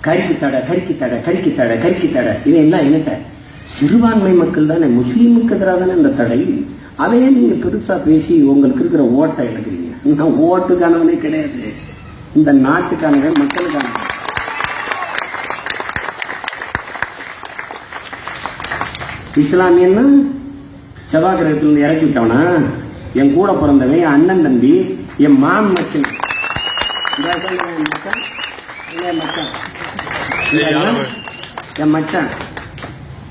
கருக்கி தடை கறிக்கு தடை கறிக்கு தடை கறிக்கு தடை. இதெல்லாம் என்னட்ட சிறுபான்மை மக்கள் தானே முஸ்லீமுக்கு எதிராக தானே இந்த தடை? அதையே நீங்க பெருசா பேசி உங்களுக்கு இருக்கிற ஓட்டை எடுக்கிறீங்க. நான் ஓட்டுக்கானவனே கிடையாது. இந்த நாட்டுக்கானவன் மக்களுக்கான இஸ்லாமியன்னா செவ்வாய் கிரகத்திலிருந்து இறக்கி விட்டவனா? என் கூட பிறந்தவன் என் அண்ணன் தம்பி என் மாமன் மச்சன். என் மச்சான்,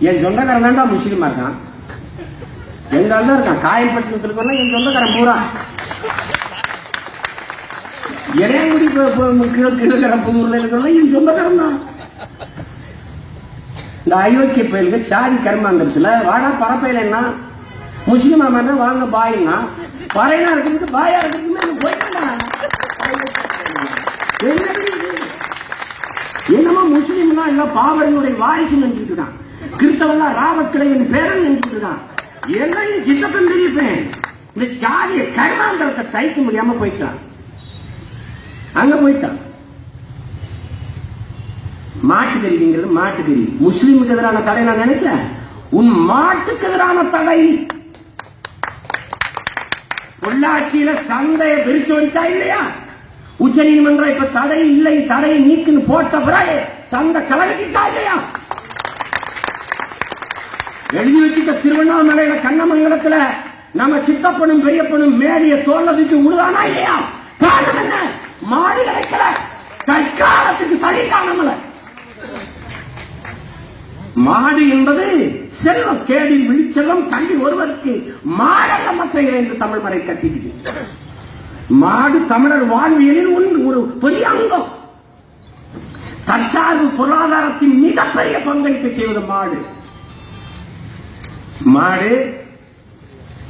என் சொந்தக்காரன் தான்டா முஸ்லீமா இருக்கான். எங்க தான் இருக்கான். காயல்பட்டினத்தில் இருக்கவன் என் சொந்தக்காரன் பூரா. இடையங்குடி கிழக்கிழக்கிற புதூர்ல இருக்கிறவன் என் சொந்தக்காரன் தான். இந்த அயோக்கிய பயல்கள் சாதி கர்மாந்தரத்துல வாடா பரப்பையில என்ன? முஸ்லீமா மாதிரி வாங்க பாயின்னா. பறையா இருக்கிறதுக்கு பாயா இருக்கிறதுக்கு போயிட்டா எல்லாம் பாவரனுடைய வாரிசு நினைச்சிட்டு கிறிஸ்தவெல்லாம் ராமக்கிளையின் பேரன் நினைச்சிட்டு இருக்கான் எல்லாம் நீ சித்தப்பன் தெரிவிப்பேன் இந்த ஜாதிய கர்மாந்தரத்தை தைக்க முடியாம போயிட்டான். அங்க போயிட்டான். மாட்டுக்கறிங்கிறது மாட்டுக்கறி முஸ்லீமுக்கு எதிரான தடை நான் நினைச்சேன் உன் மாட்டுக்கு எதிரான தடை. பொள்ளாச்சியில சந்தையை பிரித்து வச்சா இல்லையா? உச்ச நீதிமன்றம் இப்ப தடை இல்லை தடையை நீக்குன்னு போட்ட பிறகு சந்தை கலகிட்டா இல்லையா எழுதி வச்சுட்ட திருவண்ணாமலையில கண்ணமங்கலத்துல நம்ம சித்தப்பனும் பெரியப்பனும் மேரிய மேடிய தோல்லதுக்கு உழுதானா இல்லையா? காரணம் என்ன? மாடு கிடைக்கல தற்காலத்துக்கு தள்ளிட்டான் நம்மள. மாடு என்பது செல்வம் கேடி விழிச்செல்வம் கல்வி ஒருவருக்கு மாடல்ல மற்ற என்று தமிழ் மறை கட்டிக்கு மாடு தமிழர் வாழ்வியலில் ஒரு பெரிய அங்கம். தற்சார்பு பொருளாதாரத்தின் மிகப்பெரிய பங்களிப்பு செய்வது மாடு. மாடு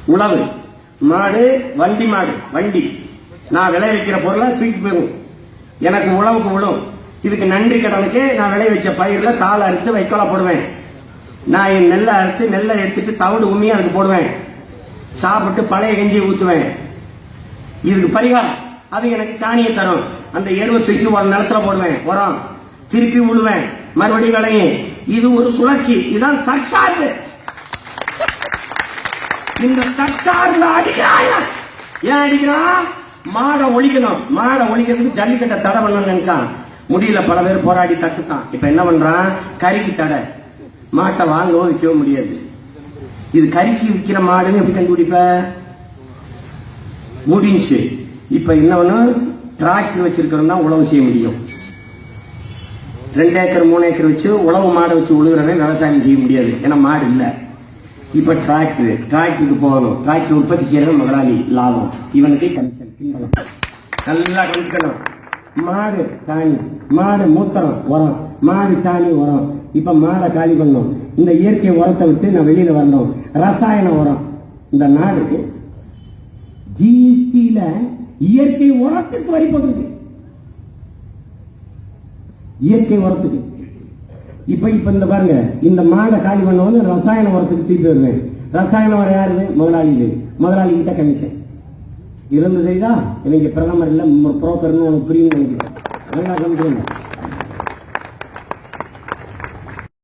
உழவு மாடு வண்டி மாடு வண்டி. நான் விளைவிக்கிற பொருளை தூக்கி போயிடும் எனக்கு உழவுக்கு உழவு. இதுக்கு நன்றி கடனுக்கு நான் விளை வச்ச பயிர்ல தாளை அறுத்து வைக்கோல போடுவேன். நான் என் நெல்லை அறுத்து நெல்லை எடுத்துட்டு தவிடு உண்மையை அதுக்கு போடுவேன். சாப்பிட்டு பழைய கஞ்சி ஊற்றுவேன் இதுக்கு பரிகாரம். அது எனக்கு தானிய தரும். அந்த எருவை தூக்கி ஒரு நிலத்துல போடுவேன். உரம். திருப்பி விழுவேன் மறுபடியும் விளையும் இது ஒரு சுழற்சி. இதுதான் தற்சார்பு. இந்த தற்சார்பு அடிக்கிறான் ஏன் அடிக்கிறான் மாடை ஒழிக்கணும். மாடை ஒழிக்கிறதுக்கு ஜல்லிக்கட்டை தடை பண்ணணும்னு நினைச்சான். முடியல பல பேர் போராடி தட்டுத்தான். இப்ப என்ன பண்றான் கறிக்கு தடை. மாட்டை வாங்கவும் விற்கவும் முடியாது. இது கறிக்கு விற்கிற மாடுன்னு எப்படி கண்டுபிடிப்ப? முடிஞ்சு. இப்ப என்ன பண்ணும்? டிராக்டர் வச்சிருக்கிறோம்னா உழவு செய்ய முடியும். ரெண்டு ஏக்கர் மூணு ஏக்கர் வச்சு உழவு மாடை வச்சு உழுகிறவன் விவசாயம் செய்ய முடியாது. ஏன்னா மாடு இல்லை. இப்ப டிராக்டர் டிராக்டருக்கு போகணும். டிராக்டர் உற்பத்தி செய்யறது முதலாளி லாபம். இவனுக்கு கமிஷன் பின்பலம் நல்லா கவனிக்கணும் மாடு சாணி மாடு மூத்திரம் உரம். மாடு சாணி உரம். இப்ப மாடை காலி பண்ணணும். இந்த இயற்கை உரத்தை விட்டு நான் வெளியில வரணும். ரசாயன உரம். இந்த நாடு ஜிஎஸ்டியில இயற்கை உரத்துக்கு வரி போட்டிருக்கு. இயற்கை உரத்துக்கு இப்ப இப்ப இந்த பாருங்க இந்த மாடை காலி பண்ண வந்து ரசாயன உரத்துக்கு தீர்த்து வருவேன் ரசாயன உரம் யாரு முதலாளி முதலாளி கிட்ட கமிஷன். இருந்து செய்தா இன்னைக்கு பிரதமர் இல்ல புரோக்கர்னு உனக்கு புரியும் நினைக்கிறேன். நல்லா கமிஷன்